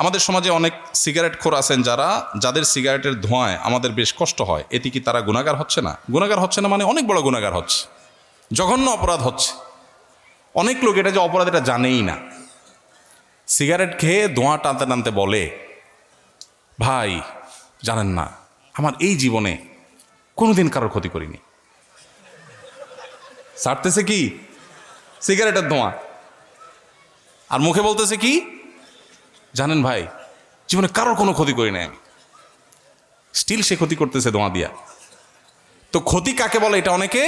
আমাদের সমাজে অনেক সিগারেট খোর আছেন যারা, যাদের সিগারেটের ধোঁয়ায় আমাদের বেশ কষ্ট হয়। এতে কি তারা গুণাগার হচ্ছে না? গুণাগার হচ্ছে না মানে অনেক বড় গুণাগার হচ্ছে। জঘন্য অপরাধ হচ্ছে। অনেক লোক এটা যে অপরাধ এটা জানেই না। সিগারেট খেয়ে ধোঁয়া টানতে টানতে বলে, ভাই, জানেন না, আমার এই জীবনে কোনোদিন কারোর ক্ষতি করিনি। ছাড়তেছে কি? সিগারেটের ধোঁয়া। আর মুখে বলতেছে কি? জানেন ভাই, জীবনে কারোর কোনো ক্ষতি করি নাই স্টিল সে ক্ষতি করতেছে ধোঁয়া দিয়া। তো ক্ষতি কাকে বলে এটা অনেকে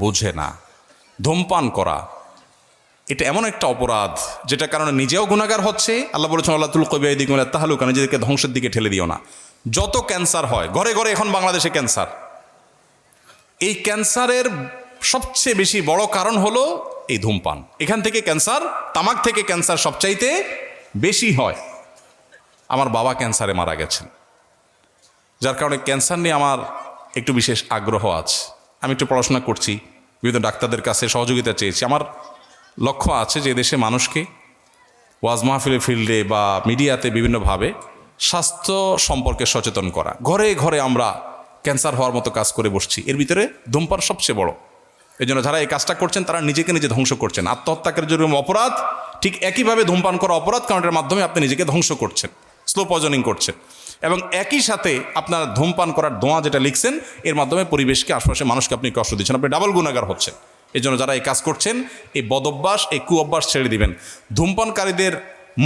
বোঝে না। ধূমপান করা, এটা এমন একটা অপরাধ যেটা কারণে নিজেও গুণাগার হচ্ছে। আল্লাহ বলেছেন আল্লাহ তুল কবি দিক তাহলুকা নিজেদেরকে ধ্বংসের দিকে ঠেলে দিও না। যত ক্যান্সার হয়, ঘরে ঘরে এখন বাংলাদেশে ক্যান্সার। এই ক্যান্সারের সবচেয়ে বেশি বড় কারণ হলো এই ধূমপান। এখান থেকে ক্যান্সার, তামাক থেকে ক্যান্সার সবচাইতে বেশি হয়। আমার বাবা ক্যান্সারে মারা গেছেন। যার কারণে ক্যান্সার নিয়ে আমার একটু বিশেষ আগ্রহ আছে। আমি একটু পড়াশোনা করছি, বিভিন্ন ডাক্তারদের কাছে সহযোগিতা চেয়েছি। আমার লক্ষ্য আছে যে দেশে মানুষকে ওয়াজ মাহফিলের ফিল্ডে বা মিডিয়াতে বিভিন্নভাবে স্বাস্থ্য সম্পর্কে সচেতন করা। ঘরে ঘরে আমরা ক্যান্সার হওয়ার মতো কাজ করে বসছি। এর ভিতরে ধূমপান সবচেয়ে বড়। এই জন্য যারা এই কাজটা করছেন, তারা নিজেকে নিজে ধ্বংস করছেন। আত্মহত্যাকের যেরকম অপরাধ ঠিক একইভাবে ধূমপান করা অপরাধ কারণ এর মাধ্যমে আপনি নিজেকে ধ্বংস করছেন স্লো পয়জনিং করছেন। এবং একই সাথে আপনার ধূমপান করার ধোঁয়া যেটা লিখছেন, এর মাধ্যমে পরিবেশকে আশপাশে মানুষকে আপনি কষ্ট দিচ্ছেন। আপনি ডাবল গুণাগার হচ্ছেন। এই জন্য যারা এই কাজ করছেন, এই বদভ্যাস, এই কুঅভ্যাস ছেড়ে দিবেন। ধূমপানকারীদের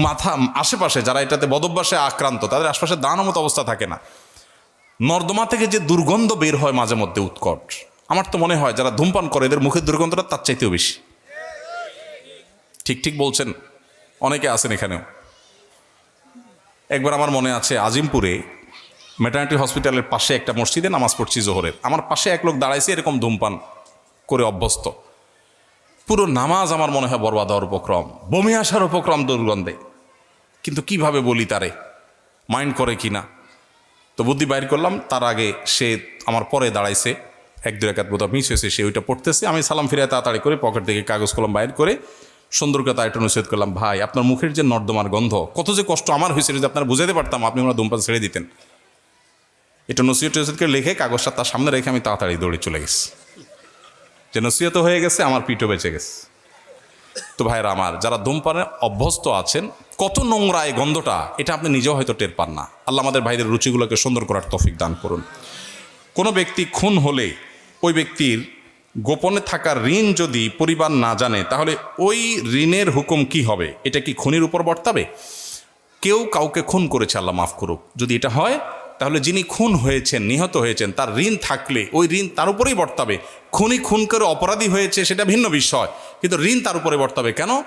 মাথা, আশেপাশে যারা এটাতে বদভ্যাসে আক্রান্ত, তাদের আশপাশে দাঁড়ানোর মতো অবস্থা থাকে না। নর্দমা থেকে যে দুর্গন্ধ বের হয় মাঝে মধ্যে উৎকট, আমার তো মনে হয় যারা ধূমপান করে, এদের মুখের দুর্গন্ধটা তার চাইতেও বেশি। ঠিক ঠিক বলছেন। অনেকে আছেন এখানেও। একবার আমার মনে আছে, আজিমপুরে মেটার্নিটি হসপিটালের পাশে একটা মসজিদে নামাজ পড়ছি জোহরের। আমার পাশে এক লোক দাঁড়াইছে, এরকম ধূমপান করে অভ্যস্ত। পুরো নামাজ আমার মনে হয় বরবাদ হওয়ার উপক্রম, বমি আসার উপক্রম দুর্গন্ধে। কিন্তু কীভাবে বলি তারে? মাইন্ড করে কি না? তো বুদ্ধি বাইর করলাম, তার আগে সে আমার পরে দাঁড়াইছে, এক দু একাত বোধ মিস হয়েছে, সে ওইটা পড়তেছে। আমি সালাম ফিরে তাড়াতাড়ি করে পকেট থেকে কাগজ কলম বাইর করে সুন্দর কথা একটা নসিহত করলাম, ভাই, আপনার মুখের যে নর্দমার গন্ধ, কত যে কষ্ট আমার হয়েছিল যদি আপনার বুঝাতে পারতাম আপনি ওনার ধূমপান ছেড়ে দিতেন। এটা নসিহত টসিহত করে লিখে কাগজটা তার সামনে রেখে আমি তাড়াতাড়ি দৌড়ে চলে গেছি। যে নসিহত হয়ে গেছে, আমার পিঠও বেঁচে গেছে। তো ভাইরা আমার, যারা ধূমপানে অভ্যস্ত আছেন, কত নোংরা এই গন্ধটা, এটা আপনি নিজেও হয়তো টের পান না। আল্লাহ আমাদের ভাইদের রুচিগুলোকে সুন্দর করার তফিক দান করুন। কোনো ব্যক্তি খুন হলে ওই ব্যক্তির গোপনে থাকা ঋণ যদি পরিবার না জানে, তাহলে ওই ঋণের হুকুম কি হবে? এটা কি খুনির উপর বর্তাবে? কেউ কাউকে খুন করেছে, আল্লাহ মাফ করুক। যদি এটা হয়, তাহলে যিনি খুন হয়েছেন, নিহত হয়েছেন, তার ঋণ থাকলে ওই ঋণ তার উপরেই বর্তাবে। খুনি খুন করে অপরাধী হয়েছে, সেটা ভিন্ন বিষয়। কিন্তু ঋণ তার উপরে বর্তাবে কেন?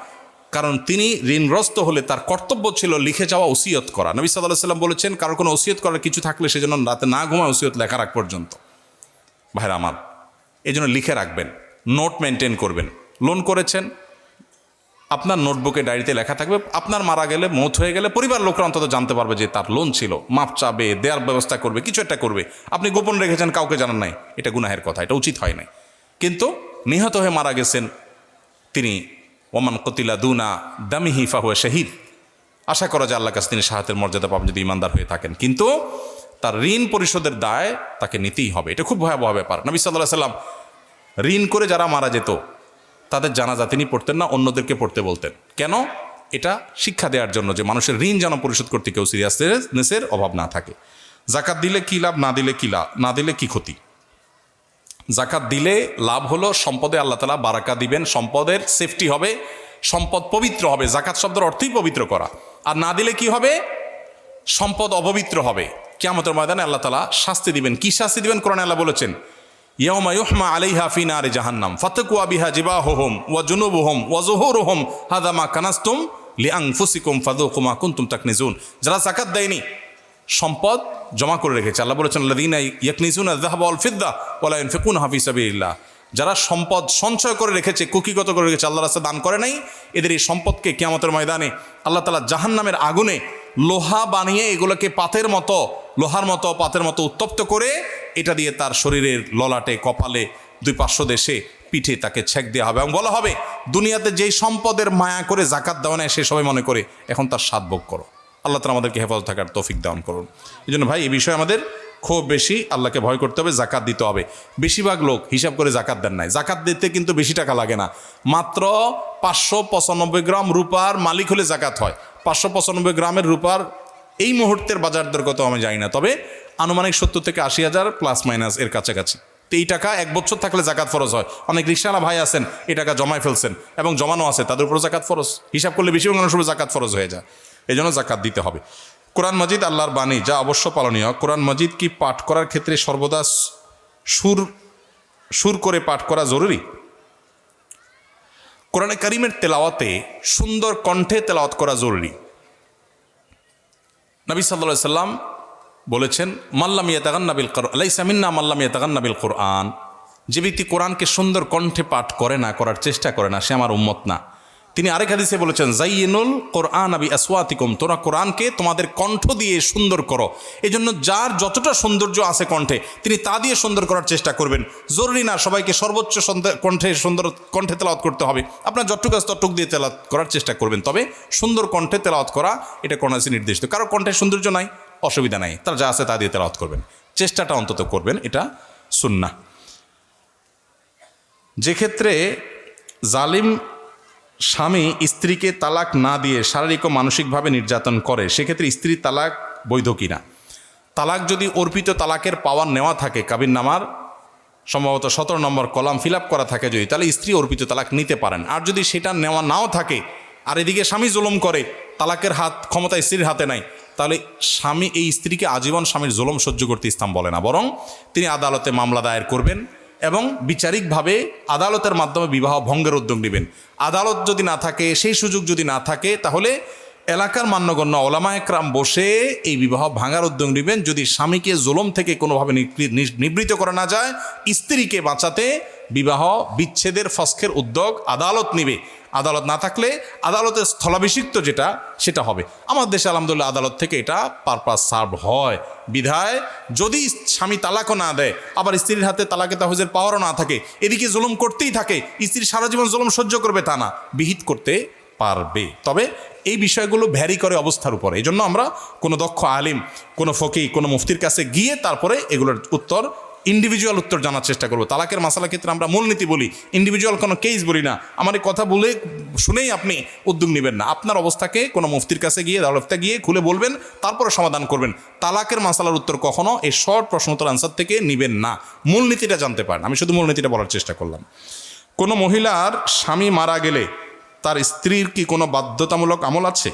কারণ তিনি ঋণগ্রস্ত হলে তার কর্তব্য ছিল লিখে যাওয়া ওসিয়ত করা। নবী সাল্লাহ সাল্লাম বলেছেন, কারও কোনো ওসিয়ত করার কিছু থাকলে সেজন্য রাতে না ঘুমায় ওসিয়ত লেখা রাখ পর্যন্ত। ভাইরা আমার এই জন্য লিখে রাখবেন নোট মেনটেন করবেন। লোন করেছেন, আপনার নোটবুকে ডায়েরিতে লেখা থাকবে, আপনার মারা গেলে, মত হয়ে গেলে পরিবার লোকরা অন্তত জানতে পারবে যে তার লোন ছিল, মাপ চাবে, দেওয়ার ব্যবস্থা করবে, কিছু একটা করবে। আপনি গোপন রেখেছেন, কাউকে জানান নাই, এটা গুনাহের কথা, এটা উচিত হয় নাই। কিন্তু নিহত হয়ে মারা গেছেন তিনি, ওমান কতিলা দুনা দামিহি ফাহুয়া শহীদ। আশা করা যায় আল্লাহ কাছে তিনি সাহায্যের মর্যাদা পাবেন যদি ইমানদার হয়ে থাকেন। কিন্তু তার ঋণ পরিশোধের দায় তাকে নিতেই হবে। এটা খুব ভয়াবহ ব্যাপার। নবী সাল্লাহ সাল্লাম ঋণ করে যারা মারা যেত, তাদের জানাজা তিনি পড়তেন না, অন্যদেরকে পড়তে বলতেন। কেন? এটা শিক্ষা দেওয়ার জন্য যে মানুষের ঋণ যেন পরিশোধ করতে কেউ সিরিয়াসনেসের অভাব না থাকে। জাকাত দিলে কি লাভ, না দিলে কি লাভ না দিলে কি ক্ষতি? জাকাত দিলে লাভ হলো, সম্পদে আল্লাহ তালা বারাকা দিবেন, সম্পদের সেফটি হবে, সম্পদ পবিত্র হবে। জাকাত শব্দের অর্থই পবিত্র করা। আর না দিলে কি হবে? সম্পদ অপবিত্র হবে। কেয়ামতের ময়দানে আল্লাহ তালা শাস্তি দিবেন। কি শাস্তি দিবেন? কোরআন আল্লাহ বলেছেন ইয়মা ইউহমা আলাইহা ফি নারে জাহান্নাম, ফাতাকুয়া বিহা জিবাহুহুম ওয়া জুনুবুহুম ওয়া যুহুরুহুম হাদা মা কানাস্তুম লিআনফুসিকুম ফাদুকুমা কুনতুম তাকনিজুন। যারা যাকাত দেয়নি, সম্পদ জমা করে রেখেছে। আল্লাহ বলেছেন, আল্লাযীনা ইয়াকনিজুনা ওয়াল ফিদ্দা ওয়া লা ইউনফিকুনহা ফি সাবিলিল্লাহ। যারা সম্পদ সঞ্চয় করে রেখেছে, কুকিগত করে রেখেছে আল্লাহ রাস্তা দান করে নাই, এদের এই সম্পদকে কিয়ামতের ময়দানে আল্লাহ তালা জাহান্নামের আগুনে লোহা বানিয়ে এগুলোকে পাতের মতো লোহার মতো, পাতের মতো উত্তপ্ত করে এটা দিয়ে তার শরীরের ললাটে, কপালে, দুই পাঁচশো দেশে পিঠে তাকে ছেক দেওয়া হবে। এবং বলা হবে, দুনিয়াতে যেই সম্পদের মায়া করে জাকাত দেওয়া নেয় সে সবাই মনে করে, এখন তার স্বাদ ভোগ করো। আল্লাহ তালা আমাদেরকে হেফাজত থাকার তৌফিক দান করুন। এই জন্য ভাই, এই বিষয়ে আমাদের খুব বেশি আল্লাহকে ভয় করতে হবে, জাকাত দিতে হবে। বেশিরভাগ লোক হিসাব করে জাকাত দেন নাই। জাকাত দিতে কিন্তু বেশি টাকা লাগে না। মাত্র পাঁচশো পঁচানব্বই গ্রাম রূপার মালিক হলে জাকাত হয়। পাঁচশো পঁচানব্বই গ্রামের রূপার এই মুহূর্তের বাজার দর কত আমি জানি না, তবে আনুমানিক সত্তর থেকে আশি হাজার প্লাস মাইনাস এর কাছাকাছি। তো এই টাকা এক বছর থাকলে জাকাত ফরজ হয়। অনেক রিক্সাওয়ালা ভাই আছেন, এই টাকা জমায় ফেলছেন এবং জমানো আছে, তাদের উপর জাকাত ফরজ। হিসাব করলে বেশিরভাগ মানুষের উপর জাকাত ফরজ হয়ে যায়। এই জন্য জাকাত দিতে হবে। কোরআন মজিদ আল্লাহর বাণী, যা অবশ্য পালনীয়, কোরআন মজিদ কি পাঠ করার ক্ষেত্রে সর্বদা সুর সুর করে পাঠ করা জরুরি? কোরআনে করিমের তেলাওয়াতে সুন্দর কণ্ঠে তেলাওয়াত করা জরুরি। নবী সাল্লা সাল্লাম বলেছেন মাল্লাম ইয়াতাগান্নাবিল কর আলাইসামিন্না মাল্লাম ইয়াতাগান্নাবিল কোরআন যে ব্যক্তি কোরআনকে সুন্দর কণ্ঠে পাঠ করে না, করার চেষ্টা করে না, সে আমার উম্মত না। তিনি আরেক হাদিসে বলেছেন জাইনুল কোরআন আবি আসওয়াতিকুম। তোরা কোরআনকে তোমাদের কণ্ঠ দিয়ে সুন্দর করো। এই জন্য যার যতটা সৌন্দর্য আছে কণ্ঠে, তিনি তা দিয়ে সুন্দর করার চেষ্টা করবেন। জরুরি না সবাইকে সর্বোচ্চ কণ্ঠে সুন্দর কণ্ঠে তেলাওয়াত করতে হবে। আপনার যতটুকু আছে ততটুক দিয়ে তেলাওয়াত করার চেষ্টা করবেন। তবে সুন্দর কণ্ঠে তেলাওয়াত করা, এটা কোন আছে নির্দিষ্ট। কারও কণ্ঠে সৌন্দর্য নাই, অসুবিধা নাই। তার যা আছে তা দিয়ে তেলাওয়াত করবেন। চেষ্টাটা অন্তত করবেন, এটা সুন্না যে ক্ষেত্রে জালিম স্বামী স্ত্রীকে তালাক না দিয়ে শারীরিক ও মানসিকভাবে নির্যাতন করে, সেক্ষেত্রে স্ত্রী তালাক বৈধ কিনা? তালাক যদি অর্পিত তালাকের পাওয়ার নেওয়া থাকে, কাবিন নামার, সম্ভবত সতেরো নম্বর কলাম ফিল করা থাকে যদি, তাহলে স্ত্রী অর্পিত তালাক নিতে পারেন। আর যদি সেটা নেওয়া নাও থাকে, আর এদিকে স্বামী জুলুম করে, তালাকের হাত ক্ষমতা স্ত্রীর হাতে নাই, তাহলে স্বামী এই স্ত্রীকে আজীবন স্বামীর জুলুম সহ্য করতে ইসলাম বলে না। বরং তিনি আদালতে মামলা দায়ের করবেন এবং বিচারিকভাবে আদালতের মাধ্যমে বিবাহ ভঙ্গের উদ্যোগ নেবেন। আদালত যদি না থাকে, সেই সুযোগ যদি না থাকে, তাহলে এলাকার মান্যগণ্য ওলামা একরাম বসে এই বিবাহ ভাঙার উদ্যোগ নেবেন। যদি স্বামীকে জোলম থেকে কোনোভাবে নিবৃত করা না যায়, স্ত্রীকে বাঁচাতে বিবাহ বিচ্ছেদের ফস্কের উদ্যোগ আদালত নেবে। আদালত না থাকলে আদালতের স্থলাভিষিক্ত যেটা, সেটা হবে। আমার দেশে আলহামদুলিল্লাহ আদালত থেকে এটা পারপাস সার্ভ হয়। বিধায় যদি স্বামী তালাকও না দেয়, আবার স্ত্রীর হাতে তালাকে তাহজের পাওয়ারও না থাকে, এদিকে জুলুম করতেই থাকে, স্ত্রী সারা জীবন জুলুম সহ্য করবে তা না, বিহিত করতে পারবে। তবে এই বিষয়গুলো ভ্যারি করে অবস্থার উপরে। এই জন্য আমরা কোনো দক্ষ আলিম, কোনো ফকি কোনো মুফতির কাছে গিয়ে তারপরে এগুলোর উত্তর ইন্ডিভিজুয়াল উত্তর জানার চেষ্টা করব। তালাকের মাসালা ক্ষেত্রে আমরা মূলনীতি বলি ইন্ডিভিজুয়াল কোনো কেস বলি না। আমার এই কথা বলে, শুনেই আপনি উদ্যোগ নেবেন না। আপনার অবস্থাকে কোনো মুফতির কাছে গিয়ে দালফতে গিয়ে খুলে বলবেন, তারপরে সমাধান করবেন। তালাকের মাসালার উত্তর কখনো এই শর্ট প্রশ্নোত্তর আনসার থেকে নেবেন না। মূলনীতিটা জানতে পারেন। আমি শুধু মূলনীতিটা বলার চেষ্টা করলাম। কোনো মহিলার স্বামী মারা গেলে তার স্ত্রীর কি কোনো বাধ্যতামূলক আমল আছে?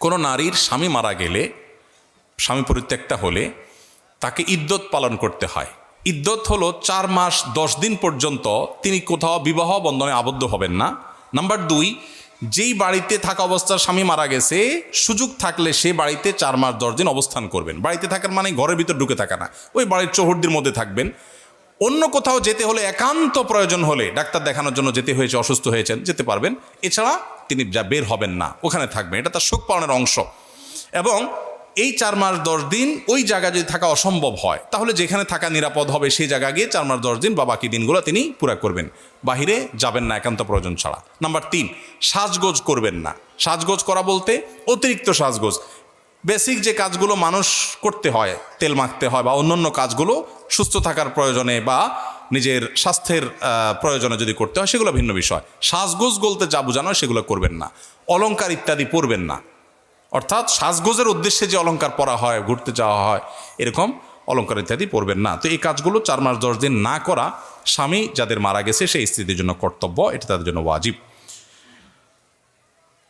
কোনো নারীর স্বামী মারা গেলে, স্বামী পরিত্যক্তা হলে তাকে ইদ্যত পালন করতে হয়। ইদ্যত হলো চার মাস দশ দিন পর্যন্ত তিনি কোথাও বিবাহ বন্ধনে আবদ্ধ হবেন না। নাম্বার দুই, যেই বাড়িতে থাকা অবস্থার স্বামী মারা গেছে, সুযোগ থাকলে সে বাড়িতে চার মাস দশ দিন অবস্থান করবেন। বাড়িতে থাকার মানে ঘরের ভিতর ঢুকে থাকা না, ওই বাড়ির চৌহদ্দির মধ্যে থাকবেন। অন্য কোথাও যেতে হলে একান্ত প্রয়োজন হলে ডাক্তার দেখানোর জন্য যেতে হয়েছে, অসুস্থ হয়েছেন, যেতে পারবেন। এছাড়া তিনি যা বের হবেন না, ওখানে থাকবেন। এটা তার শোক পালনের অংশ। এবং এই চার মাস দশ দিন ওই জায়গায় যদি থাকা অসম্ভব হয়, তাহলে যেখানে থাকা নিরাপদ হবে সেই জায়গা গিয়ে চার মাস দশ দিন বা বাকি দিনগুলো তিনি পুরা করবেন। বাহিরে যাবেন না, একান্ত প্রয়োজন ছাড়া। নাম্বার তিন, সাজগোজ করবেন না। সাজগোজ করা বলতে অতিরিক্ত সাজগোজ। বেসিক যে কাজগুলো মানুষ করতে হয়, তেল মাখতে হয় বা অন্যান্য কাজগুলো সুস্থ থাকার প্রয়োজনে বা নিজের স্বাস্থ্যের প্রয়োজনে যদি করতে হয়, সেগুলো ভিন্ন বিষয়। সাজগোজ বলতে যা বোঝানো সেগুলো করবেন না। অলংকার ইত্যাদি পরবেন না। অর্থাৎ সাজগোজের উদ্দেশ্যে যে অলংকার পরা হয়, ঘুরতে যাওয়া হয়, এরকম অলংকার ইত্যাদি পরবেন না। তো এই কাজগুলো চার মাস দশ দিন না করা স্বামী যাদের মারা গেছে, সেই স্ত্রীদের জন্য কর্তব্য, এটা তাদের জন্য ওয়াজিব।